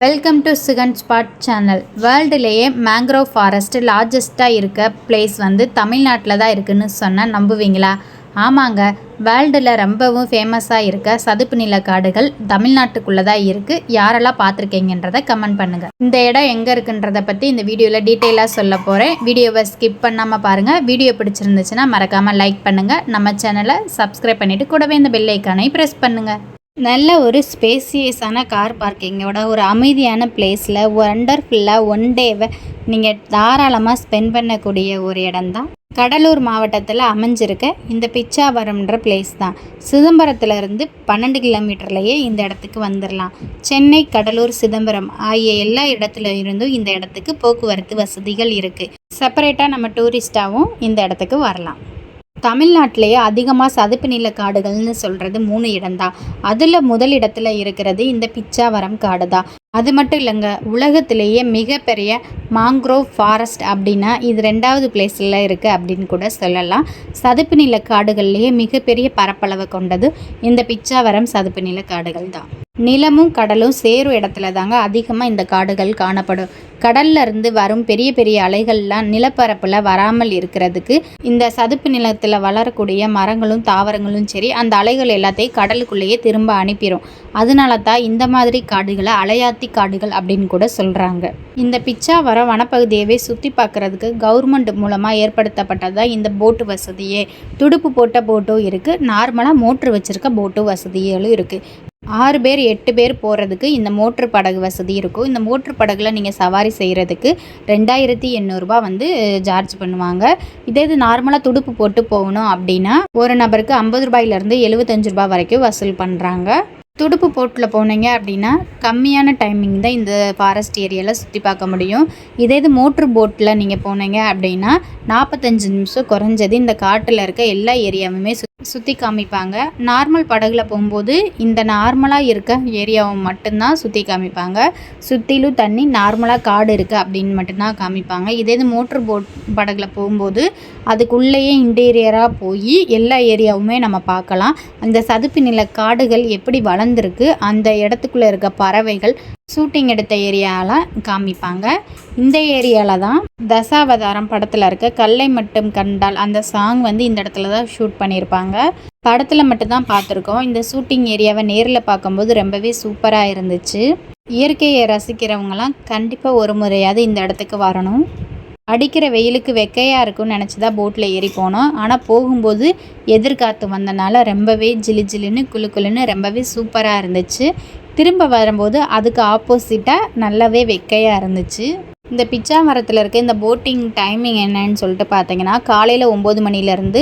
Welcome to சிகன் spot channel வேர்ல்டுலேயே mangrove forest லார்ஜஸ்ட்டாக இருக்க பிளேஸ் வந்து தமிழ்நாட்டில் தான் இருக்குன்னு சொன்னால் நம்புவீங்களா? ஆமாங்க. வேர்ல்டில் ரொம்பவும் ஃபேமஸாக இருக்க சதுப்பு நில காடுகள் தமிழ்நாட்டுக்குள்ளே தான் இருக்குது யாரெல்லாம் பார்த்துருக்கீங்கன்றதை கமெண்ட் பண்ணுங்கள் இந்த இடம் எங்கே இருக்குன்றதை பற்றி இந்த வீடியோவில் டீட்டெயிலாக சொல்ல போகிறேன் வீடியோவை ஸ்கிப் பண்ணாமல் பாருங்கள் வீடியோ பிடிச்சிருந்துச்சுன்னா மறக்காமல் லைக் பண்ணுங்கள் நம்ம சேனலை சப்ஸ்கிரைப் பண்ணிவிட்டு கூடவே இந்த பெல் ஐக்கானை ப்ரெஸ் பண்ணுங்கள் நல்ல ஒரு ஸ்பேசியஸான கார் பார்க்கிங்கோட ஒரு அமைதியான பிளேஸில் ஒண்டர்ஃபுல்லாக ஒன் டேவை நீங்கள் தாராளமாக ஸ்பெண்ட் பண்ணக்கூடிய ஒரு இடம்தான். கடலூர் மாவட்டத்தில் அமைஞ்சிருக்க இந்த பிச்சாவரம்ன்ற பிளேஸ் தான். சிதம்பரத்துலேருந்து பன்னெண்டு கிலோமீட்டர்லேயே இந்த இடத்துக்கு வந்துடலாம் சென்னை கடலூர் சிதம்பரம் ஆகிய எல்லா இடத்துல இருந்தும் இந்த இடத்துக்கு போக்குவரத்து வசதிகள் இருக்குது செப்பரேட்டாக நம்ம டூரிஸ்ட்டாகவும் இந்த இடத்துக்கு வரலாம். தமிழ்நாட்டிலேயே அதிகமாக சதுப்பு நில காடுகள்னு சொல்கிறது மூணு இடம்தான். அதில் முதல் இடத்துல இருக்கிறது இந்த பிச்சாவரம் காடு தான் அது மட்டும் இல்லைங்க உலகத்திலேயே மிகப்பெரிய மாங்க்ரோவ் ஃபாரஸ்ட் அப்படின்னா இது ரெண்டாவது பிளேஸில் இருக்குது அப்படின்னு கூட சொல்லலாம். சதுப்பு நில காடுகள்லேயே மிகப்பெரிய பரப்பளவை கொண்டது இந்த பிச்சாவரம் சதுப்பு நில காடுகள் தான் நிலமும் கடலும் சேரும் இடத்துல தாங்க அதிகமாக இந்த காடுகள் காணப்படும். கடல்ல இருந்து வரும் பெரிய பெரிய அலைகள்லாம் நிலப்பரப்பில் வராமல் இருக்கிறதுக்கு இந்த சதுப்பு நிலத்தில் வளரக்கூடிய மரங்களும் தாவரங்களும் சரி அந்த அலைகள் எல்லாத்தையும் கடலுக்குள்ளேயே திரும்ப அனுப்பிடும் அதனால தான் இந்த மாதிரி காடுகளை அலையாத்தி காடுகள் அப்படின்னு கூட சொல்கிறாங்க இந்த பிச்சாவரம் வனப்பகுதியவே சுற்றி பார்க்குறதுக்கு கவர்மெண்ட் மூலமாக ஏற்படுத்தப்பட்டதான் இந்த போட்டு வசதியே. துடுப்பு போட்ட போட்டும் இருக்குது நார்மலாக மோட்ரு வச்சுருக்க போட்டு வசதிகளும் இருக்குது ஆறு பேர் எட்டு பேர் போகிறதுக்கு இந்த மோட்ரு படகு வசதி இருக்கும். இந்த மோட்ரு படகுல நீங்கள் சவாரி செய்கிறதுக்கு ரெண்டாயிரத்தி எண்ணூறுரூபா வந்து சார்ஜ் பண்ணுவாங்க. இதே இது நார்மலாக துடுப்பு போட்டு போகணும் அப்படின்னா ஒரு நபருக்கு ஐம்பது ரூபாயிலேருந்து எழுபத்தஞ்சு ரூபாய் வரைக்கும் வசூல் பண்ணுறாங்க துடுப்பு போட்டில் போனீங்க அப்படின்னா கம்மியான டைமிங் தான் இந்த ஃபாரஸ்ட் ஏரியாவில் சுற்றி பார்க்க முடியும். இதே இது மோட்ரு போட்டில் நீங்கள் போனீங்க அப்படின்னா நாற்பத்தஞ்சு நிமிஷம் குறைஞ்சது இந்த காட்டில் இருக்க எல்லா ஏரியாவுமே சு சுற்றி காமிப்பாங்க. நார்மல் படகுல போகும்போது இந்த நார்மலாக இருக்க ஏரியாவை மட்டும்தான் சுற்றி காமிப்பாங்க. சுற்றிலும் தண்ணி நார்மலாக காடு இருக்குது அப்படின்னு மட்டும்தான் காமிப்பாங்க. இதே இது மோட்ரு போட் படகுல போகும்போது அதுக்குள்ளேயே இன்டீரியராக போய் எல்லா ஏரியாவுமே நம்ம பார்க்கலாம். அந்த சதுப்பு நில காடுகள் எப்படி வளர்ந்துருக்கு அந்த இடத்துக்குள்ளே இருக்க பறவைகள் ஷூட்டிங் எடுத்த ஏரியாவில் காமிப்பாங்க. இந்த ஏரியாவில் தான் தசாவதாரம் படத்தில் இருக்க கல்லை மட்டும் கண்டால் அந்த சாங் வந்து இந்த இடத்துல தான் ஷூட் பண்ணியிருப்பாங்க படத்தில் மட்டும்தான் பார்த்துருக்கோம். இந்த ஷூட்டிங் ஏரியாவை நேரில் பார்க்கும்போது ரொம்பவே சூப்பராக இருந்துச்சு. இயற்கையை ரசிக்கிறவங்களாம் கண்டிப்பாக ஒரு முறையாவது இந்த இடத்துக்கு வரணும். அடிக்கிற வெயிலுக்கு வெக்கையாக இருக்கும்னு நினச்சி தான் போட்டில் ஏறி போனோம். ஆனால் போகும்போது எதிர்காற்று வந்தனால ரொம்பவே ஜிலு ஜிலுன்னு குளு குளுன்னு ரொம்பவே சூப்பராக இருந்துச்சு. திரும்ப வரும்போது அதுக்கு ஆப்போசிட்டாக நல்லாவே வெக்கையாக இருந்துச்சு. இந்த பிச்சா மரத்தில் இருக்க இந்த போட்டிங் டைமிங் என்னன்னு சொல்லிட்டு பார்த்தீங்கன்னா காலையில் ஒம்பது மணிலேருந்து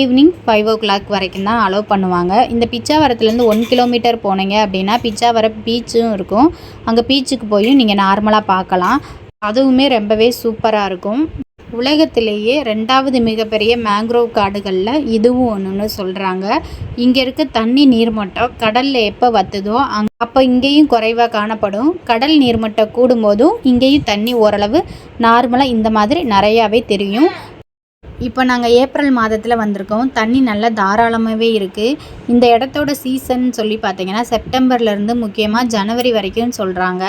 ஈவினிங் ஃபைவ் ஓ கிளாக் வரைக்கும் தான் அலோவ் பண்ணுவாங்க. இந்த பிச்சாவரத்துலேருந்து ஒன் கிலோமீட்டர் போனீங்க அப்படின்னா பிச்சாவரம் பீச்சும் இருக்கும். அங்கே பீச்சுக்கு போயும் நீங்கள் நார்மலாக பார்க்கலாம். அதுவுமே ரொம்பவே சூப்பராக இருக்கும். உலகத்திலேயே ரெண்டாவது மிகப்பெரிய மேங்க்ரோவ் காடுகளில் இதுவும் ஒன்றுன்னு சொல்கிறாங்க இங்கே இருக்க தண்ணி நீர்மட்டம் கடலில் எப்போ வத்துதோ அங் அப்போ இங்கேயும் குறைவாக காணப்படும். கடல் நீர்மட்டம் கூடும்போதும் இங்கேயும் தண்ணி ஓரளவு நார்மலாக இந்த மாதிரி நிறையாவே தெரியும். இப்போ நாங்கள் ஏப்ரல் மாதத்தில் வந்திருக்கோம். தண்ணி நல்லா தாராளமாகவே இருக்குது இந்த இடத்தோட சீசன் சொல்லி பார்த்தீங்கன்னா செப்டம்பர்லேருந்து முக்கியமாக ஜனவரி வரைக்கும் சொல்கிறாங்க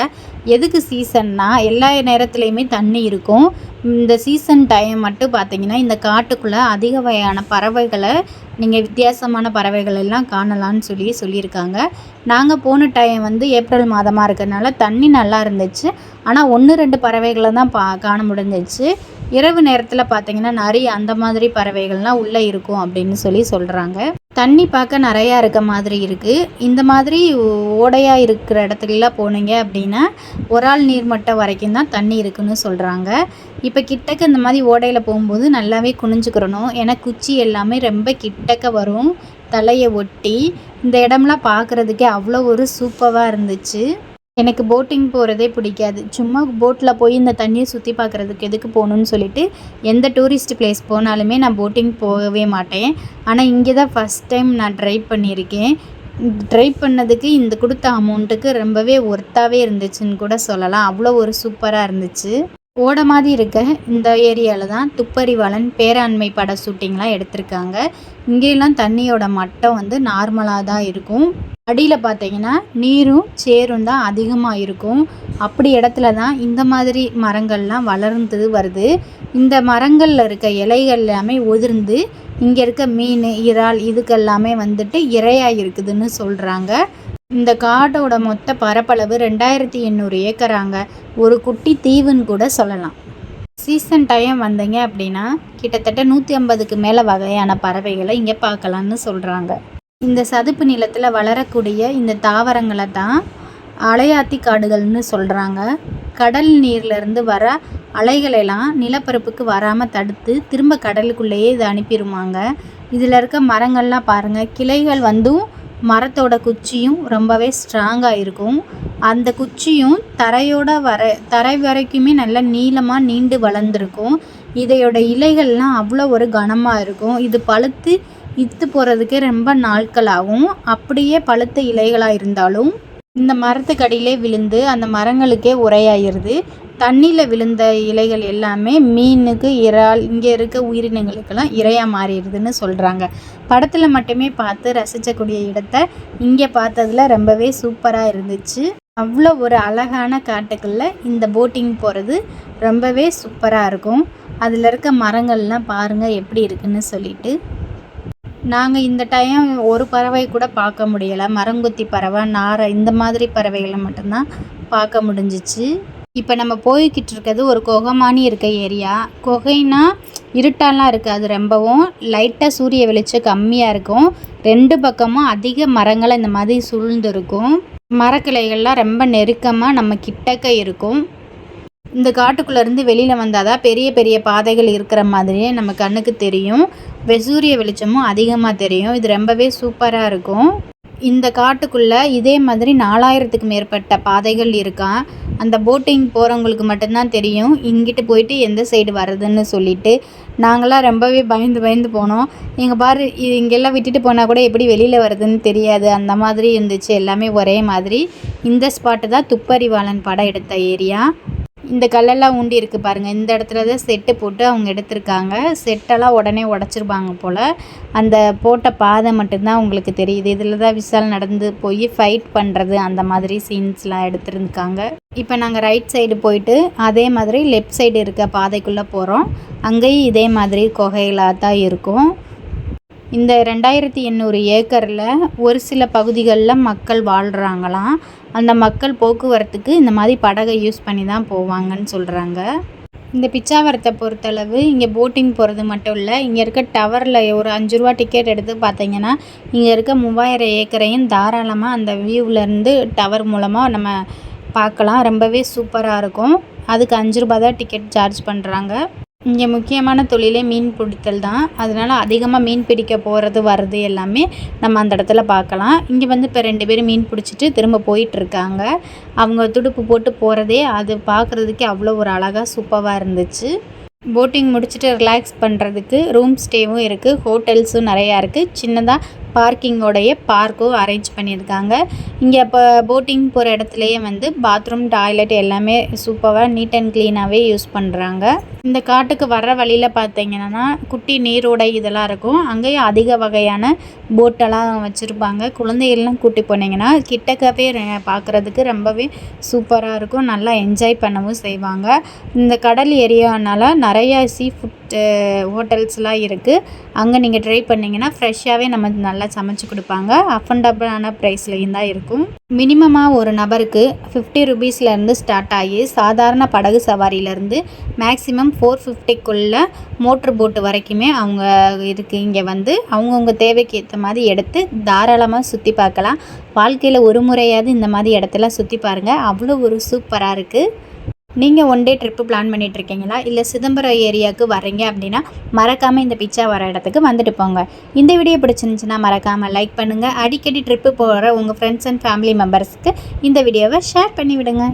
எதுக்கு சீசன்னா எல்லா நேரத்துலையுமே தண்ணி இருக்கும். இந்த சீசன் டைம் மட்டும் பார்த்தீங்கன்னா இந்த காட்டுக்குள்ளே அதிக வகையான பறவைகளை நீங்கள் வித்தியாசமான பறவைகள் எல்லாம் காணலான்னு சொல்லி சொல்லியிருக்காங்க. நாங்கள் போன டைம் வந்து ஏப்ரல் மாதமாக இருக்கிறதுனால தண்ணி நல்லா இருந்துச்சு. ஆனால் ஒன்று ரெண்டு பறவைகளை தான் பா காண முடிஞ்சிச்சு. இரவு நேரத்தில் பார்த்தீங்கன்னா நிறைய அந்த மாதிரி பறவைகள்லாம் உள்ளே இருக்கும் அப்படின்னு சொல்லி சொல்கிறாங்க தண்ணி பார்க்க நிறையா இருக்க மாதிரி இருக்குது இந்த மாதிரி ஓடையாக இருக்கிற இடத்துலலாம் போனீங்க அப்படின்னா ஒரு ஆள் நீர்மட்டம் வரைக்கும் தான் தண்ணி இருக்குன்னு சொல்கிறாங்க இப்போ கிட்டக்க இந்த மாதிரி ஓடையில் போகும்போது நல்லாவே குனிஞ்சுக்கிறணும். ஏன்னா குச்சி எல்லாமே ரொம்ப கிட்டக்க வரும். தலையை ஒட்டி இந்த இடம்லாம் பார்க்குறதுக்கே அவ்வளோ ஒரு சூப்பராக இருந்துச்சு. எனக்கு போட்டிங் போகிறதே பிடிக்காது. சும்மா போட்டில் போய் இந்த தண்ணியை சுற்றி பார்க்குறதுக்கு எதுக்கு போகணுன்னு சொல்லிட்டு எந்த டூரிஸ்ட் பிளேஸ் போனாலுமே நான் போட்டிங் போகவே மாட்டேன். ஆனால் இங்கே தான் ஃபஸ்ட் டைம் நான் ட்ரை பண்ணியிருக்கேன். ட்ரை பண்ணதுக்கு இந்த கொடுத்த அமௌண்ட்டுக்கு ரொம்பவே ஒர்த்தாகவே இருந்துச்சுன்னு கூட சொல்லலாம். அவ்வளோ ஒரு சூப்பராக இருந்துச்சு. ஓட மாதிரி இருக்க இந்த ஏரியாவில் தான் துப்பறிவாளன் பேராண்மை பட ஷூட்டிங்லாம் எடுத்திருக்காங்க. இங்கேயெல்லாம் தண்ணியோட மட்டம் வந்து நார்மலாக தான் இருக்கும். அடியில் பார்த்தீங்கன்னா நீரும் சேரும் தான் அதிகமாக இருக்கும். அப்படி இடத்துல தான் இந்த மாதிரி மரங்கள்லாம் வளர்ந்து வருது. இந்த மரங்களில் இருக்க இலைகள் எல்லாமே உதிர்ந்து இங்கே இருக்க மீன் இறால் இதுக்கெல்லாமே வந்துட்டு இரையாக இருக்குதுன்னு சொல்கிறாங்க இந்த காடோட மொத்த பரப்பளவு ரெண்டாயிரத்தி எண்ணூறு ஏக்கராங்க. ஒரு குட்டி தீவுன்னு கூட சொல்லலாம். சீசன் டைம் வந்தீங்க அப்படின்னா கிட்டத்தட்ட நூற்றி ஐம்பதுக்கு மேலே வகையான பறவைகளை இங்கே பார்க்கலான்னு சொல்கிறாங்க இந்த சதுப்பு நிலத்தில் வளரக்கூடிய இந்த தாவரங்களை தான் அலையாத்தி காடுகள்னு சொல்கிறாங்க கடல் நீர்லேருந்து வர அலைகளெல்லாம் நிலப்பரப்புக்கு வராமல் தடுத்து திரும்ப கடலுக்குள்ளேயே இதை அனுப்பிடுவாங்க இதில் இருக்க மரங்கள்லாம் பாருங்கள் கிளைகள் வந்தும் மரத்தோட குச்சியும் ரொம்பவே ஸ்ட்ராங்காக இருக்கும். அந்த குச்சியும் தரையோட வர தரை வரைக்குமே நல்லா நீளமாக நீண்டு வளர்ந்துருக்கும். இதையோட இலைகள்லாம் அவ்வளோ ஒரு கனமாக இருக்கும். இது பழுத்து இத்து போகிறதுக்கே ரொம்ப நாட்கள் ஆகும் அப்படியே பழுத்த இலைகளாக இருந்தாலும் இந்த மரத்துக்கடியிலே விழுந்து அந்த மரங்களுக்கே உரையாயிருது தண்ணியில் விழுந்த இலைகள் எல்லாமே மீனுக்கு இறால் இங்கே இருக்க உயிரினங்களுக்கெல்லாம் இரையாக மாறிடுதுன்னு சொல்கிறாங்க படத்தில் மட்டுமே பார்த்து ரசிக்கக்கூடிய இடத்த இங்கே பார்த்ததில் ரொம்பவே சூப்பராக இருந்துச்சு. அவ்வளோ ஒரு அழகான காட்டுக்குள்ளே இந்த போட்டிங் போகிறது ரொம்பவே சூப்பராக இருக்கும். அதில் இருக்க மரங்கள்லாம் பாருங்கள் எப்படி இருக்குன்னு சொல்லிட்டு. நாங்கள் இந்த டைம் ஒரு பறவை கூட பார்க்க முடியலை. மரங்கொத்தி பறவை நாரை இந்த மாதிரி பறவைகளை மட்டும்தான் பார்க்க முடிஞ்சிச்சு. இப்போ நம்ம போய்கிட்டு இருக்கிறது ஒரு குகைமானி இருக்க ஏரியா. குகைனா இருட்டாலாம் இருக்காது ரொம்பவும். லைட்டாக சூரிய வெளிச்சம் கம்மியாக இருக்கும். ரெண்டு பக்கமும் அதிக மரங்களை இந்த மாதிரி சூழ்ந்துருக்கும். மரக்கிளைகள்லாம் ரொம்ப நெருக்கமாக நம்ம கிட்டக்க இருக்கும். இந்த காட்டுக்குள்ளேருந்து வெளியில் வந்தால் தான் பெரிய பெரிய பாதைகள் இருக்கிற மாதிரியே நம்ம கண்ணுக்கு தெரியும். வெசூரிய வெளிச்சமும் அதிகமாக தெரியும். இது ரொம்பவே சூப்பராக இருக்கும். இந்த காட்டுக்குள்ளே இதே மாதிரி நாலாயிரத்துக்கு மேற்பட்ட பாதைகள் இருக்கான் அந்த போட்டிங் போகிறவங்களுக்கு மட்டும்தான் தெரியும். இங்கிட்டு போயிட்டு எந்த சைடு வர்றதுன்னு சொல்லிட்டு. நாங்களாம் ரொம்பவே பயந்து பயந்து போனோம். இங்கே பாரு இங்கெல்லாம் விட்டுட்டு போனால் கூட எப்படி வெளியில் வருதுன்னு தெரியாது. அந்த மாதிரி இருந்துச்சு. எல்லாமே ஒரே மாதிரி. இந்த ஸ்பாட்டு தான் துப்பறிவாளன் படம் எடுத்த ஏரியா இந்த கல்லெல்லாம் ஊண்டி இருக்குது பாருங்கள் இந்த இடத்துல தான் செட்டு போட்டு அவங்க எடுத்திருக்காங்க. செட்டெல்லாம் உடனே உடச்சிருப்பாங்க போல். அந்த போட்ட பாதை மட்டும்தான் உங்களுக்கு தெரியுது. இதில் தான் விசால் நடந்து போய் ஃபைட் பண்ணுறது அந்த மாதிரி சீன்ஸ்லாம் எடுத்துருந்துருக்காங்க. இப்போ நாங்கள் ரைட் சைடு போயிட்டு அதே மாதிரி லெஃப்ட் சைடு இருக்க பாதைக்குள்ளே போகிறோம் அங்கேயும் இதே மாதிரி குகைகளாக தான் இருக்கும். இந்த ரெண்டாயிரத்தி எண்ணூறு ஏக்கரில் ஒரு சில பகுதிகளில் மக்கள் வாழ்கிறாங்களாம் அந்த மக்கள் போக்குவரத்துக்கு இந்த மாதிரி படகை யூஸ் பண்ணி தான் போவாங்கன்னு சொல்கிறாங்க இந்த பிச்சாவரத்தை பொறுத்தளவு இங்கே போட்டிங் போகிறது மட்டும் இல்லை இங்கே இருக்க டவரில் ஒரு அஞ்சு ரூபா டிக்கெட் எடுத்து பார்த்தீங்கன்னா இங்கே இருக்க மூவாயிரம் ஏக்கரையும் தாராளமாக அந்த வியூவிலேருந்து டவர் மூலமாக நம்ம பார்க்கலாம் ரொம்பவே சூப்பராக இருக்கும். அதுக்கு அஞ்சு ரூபா தான் டிக்கெட் சார்ஜ் பண்ணுறாங்க இங்கே முக்கியமான தொழிலே மீன் பிடித்தல் தான். அதனால் அதிகமாக மீன் பிடிக்க போகிறது வர்றது எல்லாமே நம்ம அந்த இடத்துல பார்க்கலாம். இங்கே வந்து இப்போ ரெண்டு பேரும் மீன் பிடிச்சிட்டு திரும்ப போயிட்டுருக்காங்க அவங்க துடுப்பு போட்டு போகிறதே அது பார்க்குறதுக்கே அவ்வளோ ஒரு அழகாக சூப்பராக இருந்துச்சு. போட்டிங் முடிச்சுட்டு ரிலாக்ஸ் பண்ணுறதுக்கு ரூம் ஸ்டேவும் இருக்குது ஹோட்டல்ஸும் நிறையா இருக்குது சின்னதாக பார்க்கிங்கோடைய பார்க்கும் அரேஞ்ச் பண்ணியிருக்காங்க. இங்கே இப்போ போட்டிங் போகிற இடத்துலையே வந்து பாத்ரூம் டாய்லெட் எல்லாமே சூப்பராக நீட் அண்ட் க்ளீனாகவே யூஸ் பண்ணுறாங்க இந்த காட்டுக்கு வர்ற வழியில் பார்த்தீங்கன்னா குட்டி நீரோடை இதெல்லாம் இருக்கும். அங்கேயும் அதிக வகையான போட்டெல்லாம் வச்சுருப்பாங்க. குழந்தைகள்லாம் கூட்டி போனீங்கன்னா கிட்டக்கவே பார்க்குறதுக்கு ரொம்பவே சூப்பராக இருக்கும். நல்லா என்ஜாய் பண்ணவும் செய்வாங்க. இந்த கடல் ஏரியானால நிறையா சீ ஃபுட் ஹோட்டல்ஸ்லாம் இருக்குது அங்கே நீங்கள் ட்ரை பண்ணிங்கன்னா ஃப்ரெஷ்ஷாகவே நம்ம நல்லா சமைச்சு கொடுப்பாங்க. அஃபண்டபுளான ப்ரைஸ்லேயும் தான் இருக்கும். மினிமமாக ஒரு நபருக்கு ஃபிஃப்டி ருபீஸ்லேருந்து ஸ்டார்ட் ஆகி சாதாரண படகு சவாரியிலேருந்து மேக்ஸிமம் ஃபோர் ஃபிஃப்டிக்குள்ளே மோட்ரு போட்டு வரைக்குமே அவங்க இருக்குது இங்கே வந்து அவங்கவுங்க தேவைக்கு ஏற்ற மாதிரி எடுத்து தாராளமாக சுற்றி பார்க்கலாம். வாழ்க்கையில் ஒரு முறையாவது இந்த மாதிரி இடத்தெல்லாம் சுற்றி பாருங்கள் அவ்வளோ ஒரு சூப்பராக இருக்குது நீங்கள் ஒன் டே ட்ரிப்பு பிளான் பண்ணிகிட்ருக்கீங்களா இல்லை சிதம்பரம் ஏரியாவுக்கு வரீங்க அப்படின்னா மறக்காமல் இந்த பிச்சா வர இடத்துக்கு வந்துட்டு போங்க. இந்த வீடியோ பிடிச்சிருந்துச்சுன்னா மறக்காமல் லைக் பண்ணுங்கள் அடிக்கடி ட்ரிப்பு போகிற உங்கள் ஃப்ரெண்ட்ஸ் அண்ட் ஃபேமிலி மெம்பர்ஸ்க்கு இந்த வீடியோவை ஷேர் பண்ணி விடுங்க